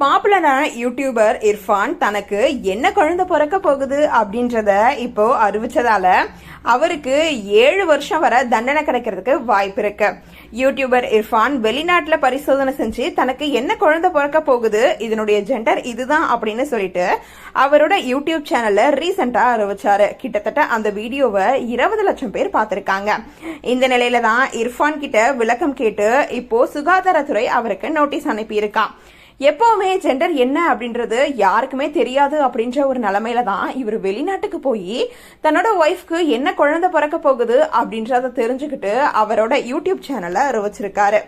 பாப்புலரான யூடியூபர் இர்ஃபான் தனக்கு என்ன குழந்தை பிறக்க போகுது அப்படின்றத இப்போ அறிவிச்சதால அவருக்கு ஏழு வருஷம் வரை தண்டனை கிடைக்கிறதுக்கு வாய்ப்பு இருக்கு. யூடியூபர் இர்ஃபான் வெளிநாட்டில் பரிசோதனை செஞ்சு தனக்கு என்ன குழந்தை பிறக்க போகுது இதனுடைய ஜெண்டர் இதுதான் அப்படின்னு சொல்லிட்டு அவரோட யூடியூப் சேனல்ல ரீசெண்டா அறிவிச்சாரு. கிட்டத்தட்ட அந்த வீடியோவை இருபது லட்சம் பேர் பார்த்திருக்காங்க. இந்த நிலையில தான் இர்ஃபான் கிட்ட விளக்கம் கேட்டு இப்போ சுகாதாரத்துறை அவருக்கு நோட்டீஸ் அனுப்பியிருக்கான். எப்பவுமே ஜெண்டர் என்ன அப்படின்றது யாருக்குமே தெரியாது அப்படின்ற ஒரு நிலைமையில தான் இவர் வெளிநாட்டுக்கு போய் தன்னோட ஒய்ஃப்க்கு என்ன குழந்தை பிறக்க போகுது அப்படின்றத தெரிஞ்சுக்கிட்டு அவரோட யூடியூப் சேனலை அறிவிச்சிருக்காரு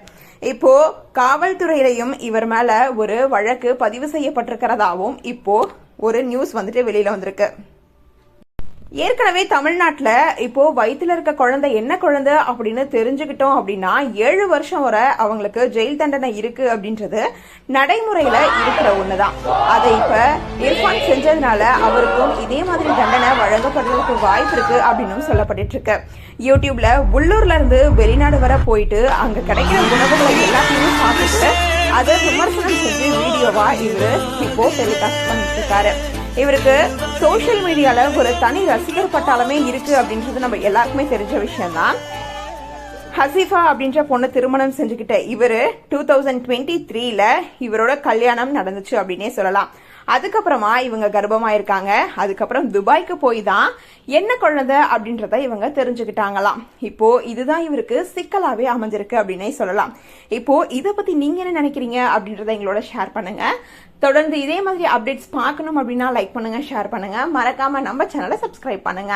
இப்போ காவல்துறையிலையும் இவர் மேல ஒரு வழக்கு பதிவு செய்யப்பட்டிருக்கிறதாவும் இப்போ ஒரு நியூஸ் வந்துட்டு வெளியில வந்திருக்கு. ஏற்கனவே தமிழ்நாட்டில் இப்போ வயிற்றில் இருக்க குழந்தை என்ன குழந்தை அப்படின்னு தெரிஞ்சுக்கிட்டோம் அப்படின்னா ஏழு வருஷம் வரை அவங்களுக்கு ஜெயில் தண்டனை இருக்கு அப்படின்றது நடைமுறையில இருக்கிற ஒன்று தான் அதை இப்ப இர்ஃபான் செஞ்சதுனால அவருக்கும் இதே மாதிரி தண்டனை வழங்கப்படுறதுக்கு வாய்ப்பு இருக்கு அப்படின்னு சொல்லப்பட்டு இருக்கு. யூடியூப்ல உள்ளூர்ல இருந்து வெளிநாடு வரை போயிட்டு அங்க கிடைக்கிற உணவுகளை எல்லாத்தையும் சாப்பிட்டு அதை விமர்சனம் செஞ்சு வீடியோவா இவரு இப்போ டெலிகாஸ்ட் பண்ணிட்டு இருக்காரு. இவருக்கு சோஷியல் மீடியால ஒரு தனி ரசிகர் பட்டாளமே இருக்கு அப்படின்றது நம்ம எல்லாருக்குமே தெரிஞ்ச விஷயம்தான். ஹசீஃபா அப்படின்ற பொண்ணு திருமணம் செஞ்சுக்கிட்ட இவரு டூ தௌசண்ட் டுவெண்ட்டி த்ரீல இவரோட கல்யாணம் நடந்துச்சு அப்படின்னே சொல்லலாம். அதுக்கப்புறமா இவங்க கர்ப்பமா இருக்காங்க அதுக்கப்புறம் துபாய்க்கு போய் தான் என்ன குழந்தை அப்படின்றத இவங்க தெரிஞ்சுக்கிட்டாங்களாம். இப்போ இதுதான் இவருக்கு சிக்கலாவே அமைஞ்சிருக்கு அப்படின்னே சொல்லலாம். இப்போ இதை பத்தி நீங்க என்ன நினைக்கிறீங்க அப்படின்றத எங்களோட ஷேர் பண்ணுங்க. தொடர்ந்து இதே மாதிரி அப்டேட்ஸ் பார்க்கணும் அப்படின்னா லைக் பண்ணுங்க ஷேர் பண்ணுங்க. மறக்காம நம்ம சேனலை சப்ஸ்கிரைப் பண்ணுங்க.